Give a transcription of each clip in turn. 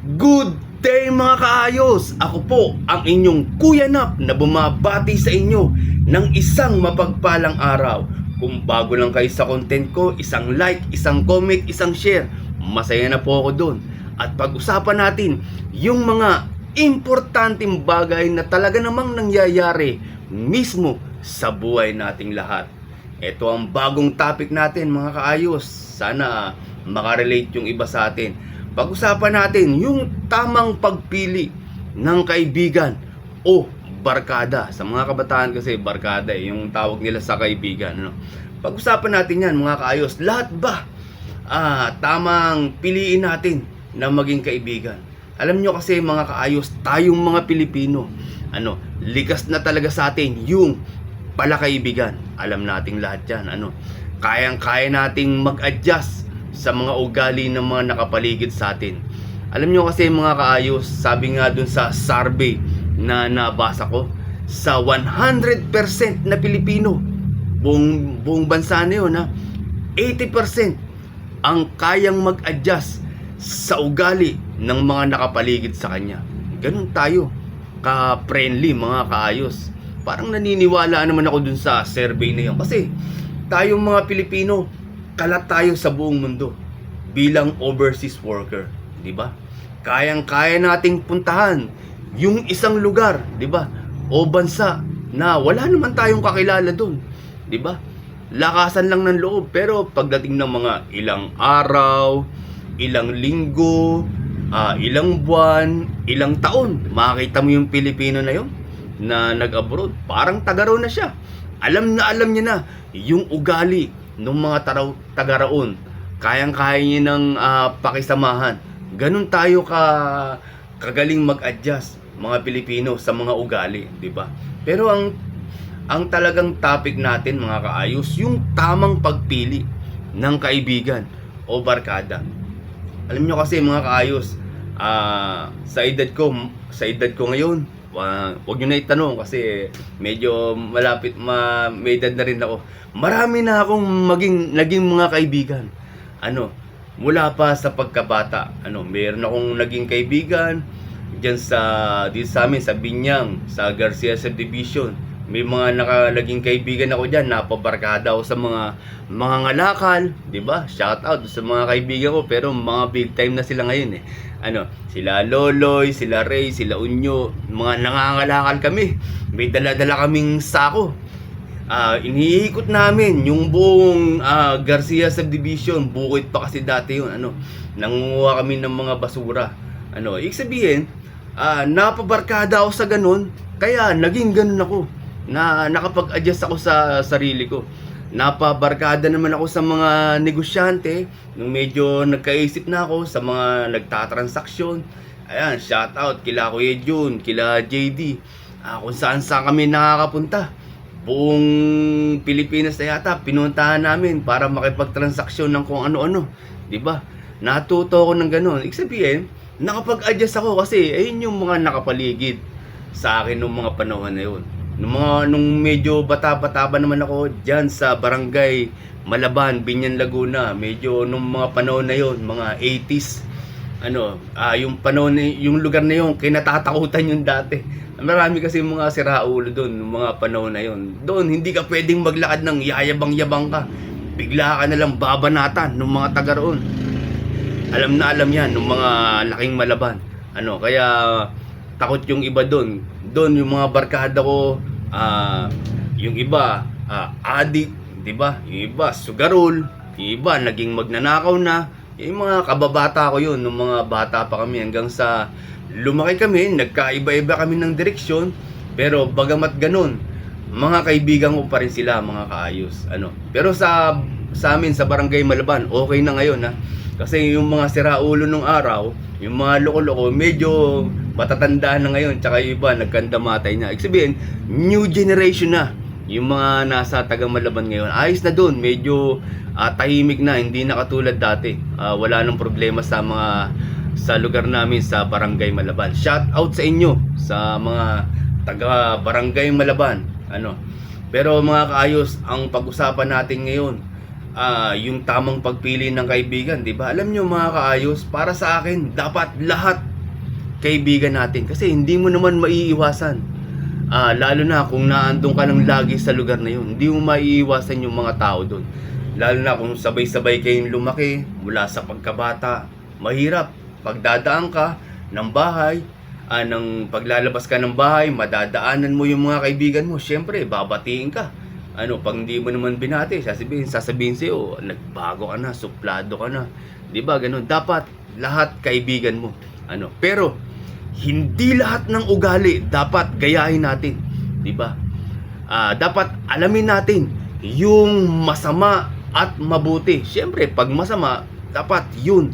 Good day mga kaayos! Ako po ang inyong Kuya Nap na bumabati sa inyo ng isang mapagpalang araw. Kung bago lang kayo sa content ko, isang like, isang comment, isang share. Masaya na po ako doon. At pag-usapan natin yung mga importanteng bagay na talaga namang nangyayari mismo sa buhay nating lahat. Ito ang bagong topic natin mga kaayos. Sana makarelate yung iba sa atin. Pag-usapan natin yung tamang pagpili ng kaibigan o barkada. Sa mga kabataan kasi barkada eh, yung tawag nila sa kaibigan. Ano? Pag-usapan natin yan mga kaayos. Lahat ba ah, tamang piliin natin na maging kaibigan? Alam nyo kasi mga kaayos, tayong mga Pilipino, ano, likas na talaga sa atin yung palakaibigan. Alam nating lahat yan. Ano, kayang-kaya nating mag-adjust sa mga ugali ng mga nakapaligid sa atin. Alam nyo kasi mga kaayos, sabi nga dun sa survey na nabasa ko, sa 100% na Pilipino, buong, buong bansa na yun ha, 80% ang kayang mag-adjust sa ugali ng mga nakapaligid sa kanya. Ganun tayo, ka-friendly mga kaayos. Parang naniniwala naman ako dun sa survey na yun. Kasi tayong mga Pilipino, kalat tayo sa buong mundo bilang overseas worker, di ba? Kayang-kaya nating puntahan yung isang lugar, di ba? O bansa na wala naman tayong kakilala doon, di ba? Lakasan lang ng loob pero pagdating ng mga ilang araw, ilang linggo, ah, ilang buwan, ilang taon, makita mo yung Pilipino na yon na nag-abroad, parang tagaraw na siya. Alam na alam niya na yung ugali ng mga taraw, tagaraon. Kayang-kaya niya ng ah, pakisamahan. Ganun tayo ka kagaling mag-adjust mga Pilipino sa mga ugali, 'di ba? Pero ang ang talagang topic natin mga kaayos, yung tamang pagpili ng kaibigan o barkada. Alam nyo kasi mga kaayos, ah, sa edad ko, sa edad ko ngayon, wa wag nyo na itanong kasi medyo malapit, ma, may edad na rin ako. Marami na akong maging, naging mga kaibigan. Ano, mula pa sa pagkabata, ano, meron akong naging kaibigan diyan sa dito sa amin sa Binyang, sa Garcia Subdivision. May mga nakalaging kaibigan ako diyan, napabarkada ako sa mga mga ngalakal, 'di ba? Shout out sa mga kaibigan ko pero mga big time na sila ngayon eh. Ano, sila Loloy, sila Ray, sila Unyo, mga nangangalakal kami. May dala-dala kaming sako. Ah, iniikot namin yung buong ah, Garcia Subdivision, bukid pa kasi dati yun, ano, nangunguha kami ng mga basura. Ano, ibig sabihin, ah, napabarkada ako sa ganun, kaya naging ganun ako, na nakapag-adjust ako sa sarili ko. Napabarkada naman ako sa mga negosyante, nung medyo nagkaisip na ako sa mga nagtatransaksyon. Ayan, shout out kila Kuya Jun, kila JD, ah, kung saan saan kami nakakapunta buong Pilipinas na yata pinuntahan namin para makipagtransaksyon ng kung ano-ano, 'di ba? Natuto ako ng ganun. Ibig nakapag-adjust ako kasi ayun yung mga nakapaligid sa akin nung mga panahon na yun. Nung mga nung medyo bata-bata pa naman ako diyan sa barangay Malaban, Binyan, Laguna, medyo nung mga panahon na yun, mga 80s, ano, ah yung panahon na- yung lugar na yun, kinatatakutan yung dati. Marami kasi mga siraulo doon, nung mga panahon na yun. Doon, hindi ka pwedeng maglakad ng yayabang-yabang ka. Bigla ka na lang babanatan ng mga taga roon. Alam na alam yan, ng mga laking malaban. Ano, kaya takot yung iba doon. Doon yung mga barkada ko, ah, yung iba, ah, adik, di ba? Yung iba, sugarol. Yung iba, naging magnanakaw na. Yung mga kababata ko yun, nung mga bata pa kami hanggang sa lumaki kami, nagkaiba-iba kami ng direksyon. Pero bagamat ganun, mga kaibigan ko pa rin sila, mga kaayos. Ano? Pero sa sa amin sa Barangay Malaban, okay na ngayon ha. Kasi yung mga siraulo nung araw, yung mga loko-loko, medyo matatandaan na ngayon. Tsaka yung iba, nagkandamatay na. Ibig sabihin, new generation na. Yung mga nasa taga Malaban ngayon, ayos na doon. Medyo ah, tahimik na, hindi na katulad dati. Ah, wala nang problema sa mga sa lugar namin sa Barangay Malaban. Shout out sa inyo sa mga taga Barangay Malaban. Ano? Pero mga kaayos, ang pag-usapan natin ngayon, ah, yung tamang pagpili ng kaibigan, 'di ba? Alam nyo mga kaayos, para sa akin, dapat lahat kaibigan natin. Kasi hindi mo naman maiiwasan. Ah, lalo na kung naandun ka lang lagi sa lugar na yun, hindi mo maiiwasan yung mga tao doon. Lalo na kung sabay-sabay kayong lumaki mula sa pagkabata, mahirap. Pagdadaan ka ng bahay, ah, ng paglalabas ka ng bahay, madadaanan mo yung mga kaibigan mo. Siyempre, babatiin ka. Ano, pag hindi mo naman binati, sasabihin, sasabihin sa'yo, nagbago ka na, suplado ka na. Di ba, ganun. Dapat lahat kaibigan mo. Ano, pero, hindi lahat ng ugali dapat gayahin natin. Di ba? Ah, dapat alamin natin yung masama at mabuti. Siyempre, pag masama, dapat yun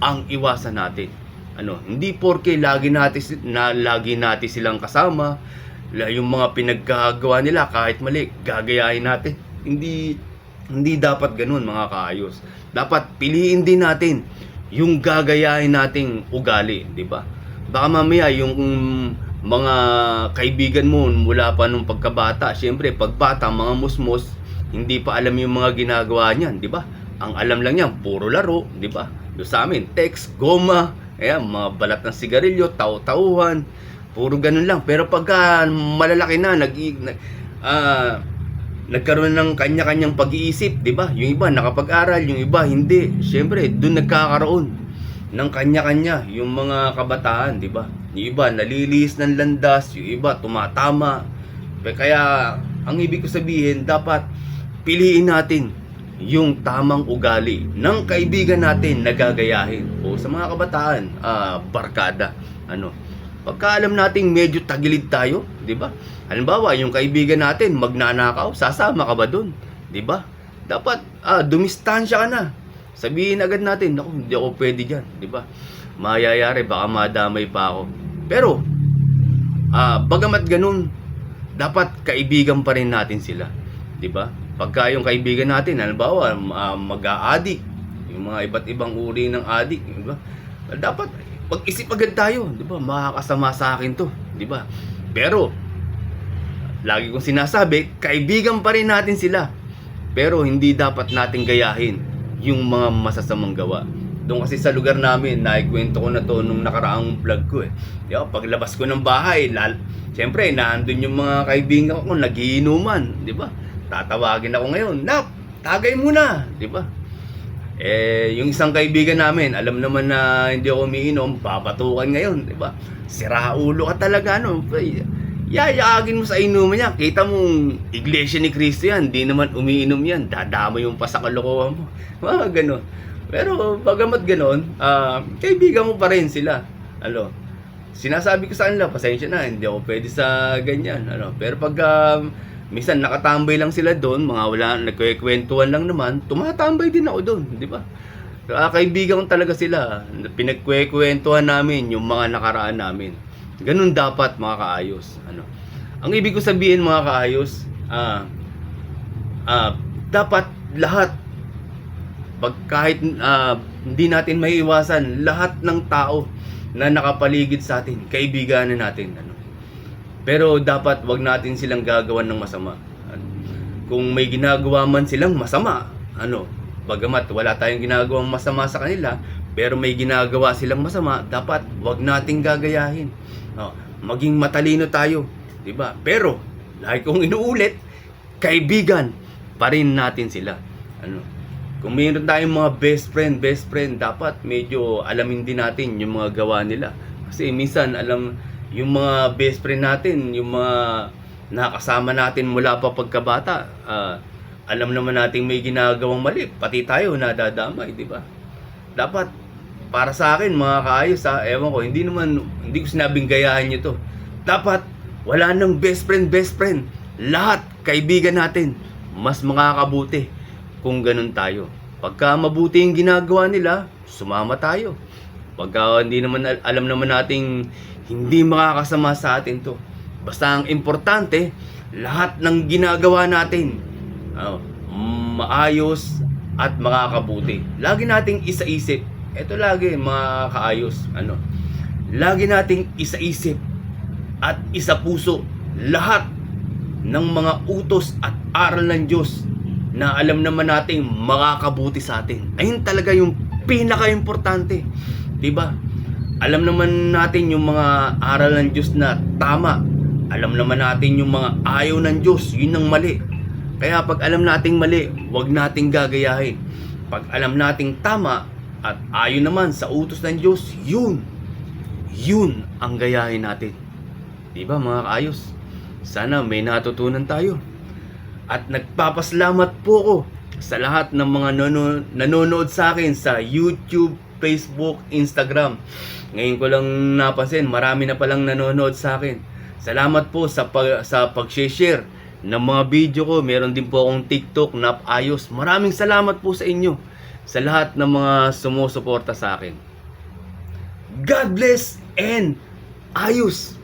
ang iwasan natin. Ano, hindi porke lagi natin na lagi natin silang kasama, yung mga pinaggagawa nila kahit mali, gagayahin natin. Hindi hindi dapat ganun mga kaayos. Dapat piliin din natin yung gagayahin nating ugali, di ba? Baka mamaya yung mga kaibigan mo mula pa nung pagkabata, syempre pagbata, mga musmos, hindi pa alam yung mga ginagawa niyan, di ba? Ang alam lang niyan, puro laro, di ba? Doon sa amin, text, goma, ayan, mga balat ng sigarilyo, taw-tauhan, puro ganun lang. Pero pagka malalaki na, nag, nag ah, nagkaroon ng kanya-kanyang pag-iisip, 'di ba? Yung iba nakapag-aral, yung iba hindi. Siyempre, doon nagkakaroon ng kanya-kanya yung mga kabataan, 'di ba? Yung iba nalilis ng landas, yung iba tumatama. Kaya ang ibig ko sabihin, dapat piliin natin yung tamang ugali ng kaibigan natin na gagayahin. O sa mga kabataan, ah, barkada, ano, Pagka alam nating medyo tagilid tayo, 'di ba? Halimbawa, yung kaibigan natin magnanakaw, sasama ka ba doon? 'Di ba? Dapat ah, dumistansya ka na. Sabihin agad natin, naku, hindi ako pwede diyan, 'di ba? Mayayari baka madamay pa ako. Pero ah, bagamat ganun, dapat kaibigan pa rin natin sila, 'di ba? Pagka yung kaibigan natin, halimbawa, ah, mag-a-addict, yung mga iba't ibang uri ng addict, 'di ba? Dapat pag-isip agad tayo, 'di ba? Makakasama sa akin 'to, 'di ba? Pero lagi kong sinasabi, kaibigan pa rin natin sila. Pero hindi dapat nating gayahin yung mga masasamang gawa. Doon kasi sa lugar namin, naikwento ko na to nung nakaraang vlog ko eh. Ba, paglabas ko ng bahay, lal, siyempre, naandun yung mga kaibigan ko, nagiinuman, di ba? Tatawagin ako ngayon, Nap, tagay muna, di ba? Eh, yung isang kaibigan namin, alam naman na hindi ako umiinom, papatukan ngayon, di ba? Sira ulo ka talaga, ano? Yayagin mo sa inuman niya. Kita mong iglesia ni Cristo yan, di naman umiinom yan. Dadama yung pa sa kalokohan mo. Mga ganon. Pero bagamat ganon, ah, kaibigan mo pa rin sila. Ano? Sinasabi ko sa kanila, pasensya na, hindi ako pwede sa ganyan. Ano? Pero pag ah, minsan nakatambay lang sila doon, mga wala, nagkwentuhan lang naman, tumatambay din ako doon, di ba? Ah, kaibigan ko talaga sila. Pinagkwekwentuhan namin yung mga nakaraan namin. Ganun dapat mga kaayos. Ano? Ang ibig ko sabihin mga kaayos, ah, ah, dapat lahat pag kahit ah, hindi natin maiiwasan lahat ng tao na nakapaligid sa atin, kaibiganan natin ano. Pero dapat wag natin silang gagawan ng masama. Kung may ginagawa man silang masama, ano, bagamat wala tayong ginagawang masama sa kanila, pero may ginagawa silang masama, dapat wag nating gagayahin. Oh, maging matalino tayo, 'di ba? Pero lagi kong inuulit, kaibigan pa rin natin sila. Ano? Kung mayroon tayong mga best friend, best friend, dapat medyo alamin din natin yung mga gawa nila. Kasi minsan alam yung mga best friend natin, yung mga nakasama natin mula pa pagkabata, ah, alam naman natin may ginagawang mali, pati tayo nadadamay, di ba? Dapat para sa akin mga kaayos ha, ewan ko, hindi naman, hindi ko sinabing gayahin nyo to. Dapat, wala nang best friend, best friend. Lahat, kaibigan natin, mas makakabuti kung ganun tayo. Pagka mabuti yung ginagawa nila, sumama tayo. Pagka hindi naman al- alam naman nating hindi makakasama sa atin to. Basta ang importante, lahat ng ginagawa natin, oh, maayos at makakabuti. Lagi nating isaisip, ito lagi mga kaayos, ano, lagi nating isaisip at isa puso lahat ng mga utos at aral ng Diyos na alam naman nating makakabuti sa atin. Ayun talaga yung pinaka-importante. 'Di ba? alam naman natin yung mga aral ng Diyos na tama. Alam naman natin yung mga ayaw ng Diyos, yun ang mali. Kaya pag alam nating mali, huwag nating gagayahin. Pag alam nating tama at ayon naman sa utos ng Diyos, yun. Yun ang gayahin natin. Di ba mga kaayos? Sana may natutunan tayo. At nagpapasalamat po ko sa lahat ng mga nono- nanonood sa akin sa YouTube, Facebook, Instagram. Ngayon ko lang napansin, marami na palang nanonood sa akin. Salamat po sa pag, sa pag-share ng mga video ko. Meron din po akong TikTok na ayos. Maraming salamat po sa inyo sa lahat ng mga sumusuporta sa akin. God bless and ayos!